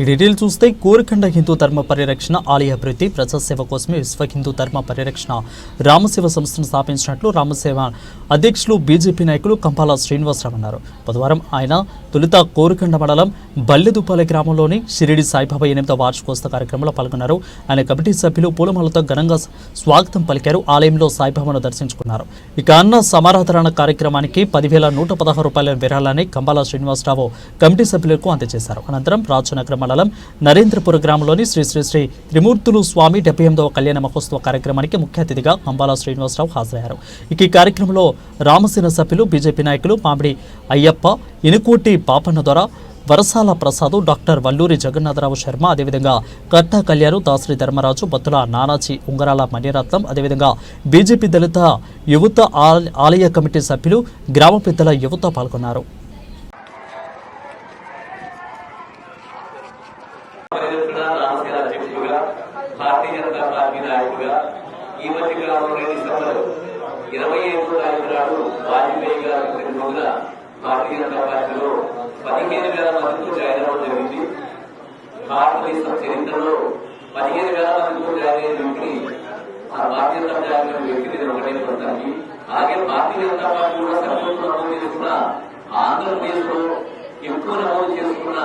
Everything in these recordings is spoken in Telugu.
ఈ డీటెయిల్ చూస్తే కోరికండ హిందూ ధర్మ పరిరక్షణ ఆలయ అభివృద్ధి ప్రజాసేవ కోసమే విశ్వ హిందూ ధర్మ పరిరక్షణ రామసేవ సంస్థను స్థాపించినట్లు రామసేవ అధ్యక్షులు బీజేపీ నాయకులు కంపాల శ్రీనివాసరావు అన్నారు. బుధవారం ఆయన తొలుత కోరికండ మండలం బల్లెదుపాలె గ్రామంలోని షిరిడి సాయిబాబా ఎనిమిదవ వార్షికోత్సవ కార్యక్రమంలో పాల్గొన్నారు. ఆయన కమిటీ సభ్యులు పూలమాలతో ఘనంగా స్వాగతం పలికారు. ఆలయంలో సాయిబాబాను దర్శించుకున్నారు. ఇక అన్న సమారాధరణ కార్యక్రమానికి పదివేల నూట పదహారు రూపాయల విరాళాన్ని కంబాల శ్రీనివాసరావు కమిటీ సభ్యులకు అందజేశారు. అనంతరం రాజనగరం మండలం నరేంద్రపుర గ్రామంలోని శ్రీ శ్రీ శ్రీ త్రిమూర్తులు స్వామి డెబ్బై ఎనిమిదవ కళ్యాణ మహోత్సవ కార్యక్రమానికి ముఖ్య అతిథిగా అంబాల శ్రీనివాసరావు హాజరయ్యారు. ఇక ఈ కార్యక్రమంలో రామసేన సభ్యులు బీజేపీ నాయకులు మామిడి అయ్యప్ప ఇనుకోటి పాపన్న ద్వారా వరసాల ప్రసాద్ డాక్టర్ వల్లూరి జగన్నాథరావు శర్మ అదేవిధంగా కట్టా కళ్యాణ్ దాసరి ధర్మరాజు బత్తుల నానాజీ ఉంగరాల మణిరత్నం అదేవిధంగా బీజేపీ దళిత యువత ఆలయ కమిటీ సభ్యులు గ్రామ పెద్దల యువత పాల్గొన్నారు పరిరక్షణ రామసేన అధ్యక్షులుగా భారతీయ జనతా ఈ మధ్య కాలంలో డిసెంబర్ ఇరవై ఐదు తారీఖు నాడు వాజ్పేయి గారి ప్రతినిధులుగా భారతీయ జనతా పార్టీలో పదిహేను వేల మందితో జాయిన్ అవ్వడం జరిగింది భారతదేశం చరిత్రలో పదిహేను వేల మందితో జాయిన్ అయిన వ్యక్తిని ఆ భారతీయ జనతా పార్టీ వ్యక్తి వ్యక్తిని నేను ఒకటే పొందాలి అలాగే భారతీయ జనతా పార్టీ కూడా సభ్యులు నమోదు చేసుకున్న ఆంధ్రప్రదేశ్లో ఎక్కువ నమోదు చేసుకున్న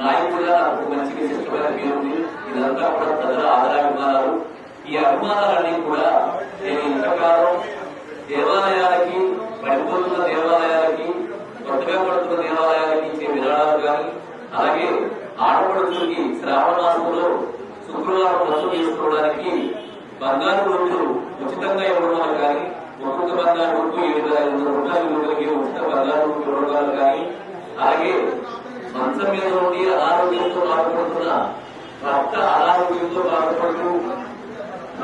నాయకుడిగా నాకు మంచి విశిష్టమైన పేరు ఉంది. ఇదంతా కూడా ప్రజల ఆదరాభిమానాలు ఈ అభిమానాలన్నీ కూడా నేను ఇంతకాలం దేవాలయాలకి పడిపోతున్న దేవాలయాలకి కొత్తగా పడుతున్న దేవాలయాలకి ఇచ్చే విరాళాలు కానీ అలాగే ఆడపడుచులకి శ్రావణ మాసంలో శుక్రవారం వసూలు చేసుకోవడానికి బంగారు రోజులు ఉచితంగా ఇవ్వడం కానీ ఒక్కొక్క బంగారు రూపు ఏడు వేల ఐదు వందల రూపాయలు విలువలకి ఉచిత బంగారు రూపు ఇవ్వడం కానీ అలాగే మంచం మీద నుండి అనారోగ్యంతో బాధపడుతున్న భర్త అనారోగ్యంతో బాధపడుతూ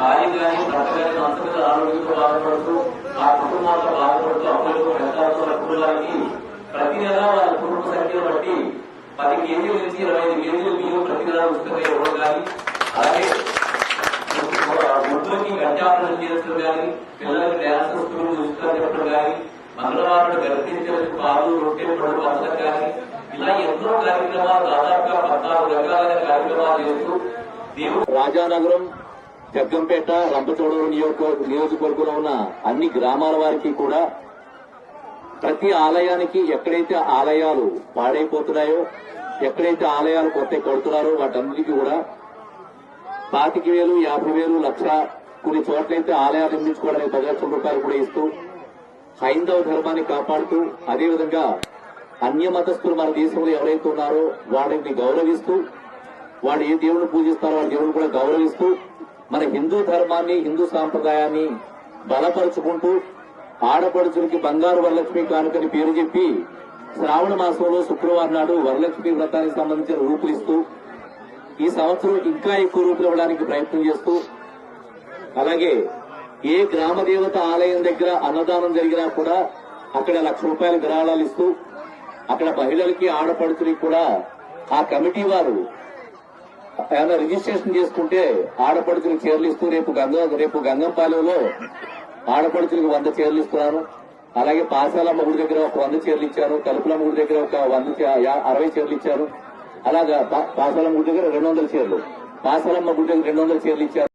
భార్య కానీ భర్త కానీ మంచం మీద అనారోగ్యంతో బాధపడుతూ ఆ కుటుంబాలతో బాధపడుతూ అప్పులతో పెద్దలతో అప్పులకి ప్రతి నెల వారి కుటుంబ సంఖ్యను బట్టి పది కేజీల నుంచి ఇరవై ఐదు కేజీలు బియ్యం ప్రతి నెల ఉచితంగా ఇవ్వడం కానీ అలాగే వృద్ధులకి గంటాపనం చేయడం కానీ పిల్లలకి డ్యాన్స్ స్కూల్ ఉచితంగా చెప్పడం కానీ మంగళవారం గర్భించడానికి పాలు రొట్టె పళ్ళు పంచడం కానీ ఇలా ఎన్నో కార్యక్రమాలు దాదాపుగా పద్నాలుగు రకాలైన కార్యక్రమాలు చేస్తూ దేవుడు రాజానగరం జగ్గంపేట రంపచోడవరం నియోజక నియోజకవర్గంలో ఉన్న అన్ని గ్రామాల వారికి కూడా ప్రతి ఆలయానికి ఎక్కడైతే ఆలయాలు పాడైపోతున్నాయో ఎక్కడైతే ఆలయాలు కొత్త కడుతున్నారో వాటన్నిటికీ కూడా పాతిక వేలు యాభై వేలు లక్ష కొన్ని చోట్లయితే ఆలయాలు నిర్మించుకోవడానికి పది లక్షల రూపాయలు కూడా ఇస్తూ హైందవ ధర్మాన్ని కాపాడుతూ అదేవిధంగా అన్య మతస్థులు మన దేశంలో ఎవరైతే ఉన్నారో వాడిని గౌరవిస్తూ వాళ్ళు ఏ దేవుడిని పూజిస్తారో వాళ్ళ దేవుడిని కూడా గౌరవిస్తూ మన హిందూ ధర్మాన్ని హిందూ సాంప్రదాయాన్ని బలపరుచుకుంటూ ఆడపడుచులకి బంగారు వరలక్ష్మి కానుకని పేరు చెప్పి శ్రావణ మాసంలో శుక్రవారం నాడు వరలక్ష్మి వ్రతానికి సంబంధించిన రూపులు ఇస్తూ ఈ సంవత్సరం ఇంకా ఎక్కువ రూపులు ఇవ్వడానికి ప్రయత్నం చేస్తూ అలాగే ఏ గ్రామ దేవత ఆలయం దగ్గర అన్నదానం జరిగినా కూడా అక్కడ లక్ష రూపాయల విరాళాలు ఇస్తూ అక్కడ మహిళలకి ఆడపడుచులకి కూడా ఆ కమిటీ వారు ఏమైనా రిజిస్ట్రేషన్ చేసుకుంటే ఆడపడుచులకు చీరలు ఇస్తూ రేపు గంగ రేపు గంగంపాలెంలో ఆడపడుచులకు వంద చీరలు ఇస్తున్నాను అలాగే పాసాలమ్మ గుడి దగ్గర ఒక వంద చీరలు ఇచ్చాను తలుపులమ్మ గుడి దగ్గర ఒక వంద అరవై చీరలు ఇచ్చాను అలాగా పా- పాసాలమ్మ గుడి దగ్గర రెండు వందల చీరలు. పాసాలమ్మ గుడి దగ్గర రెండు వందల చీరలు ఇచ్చారు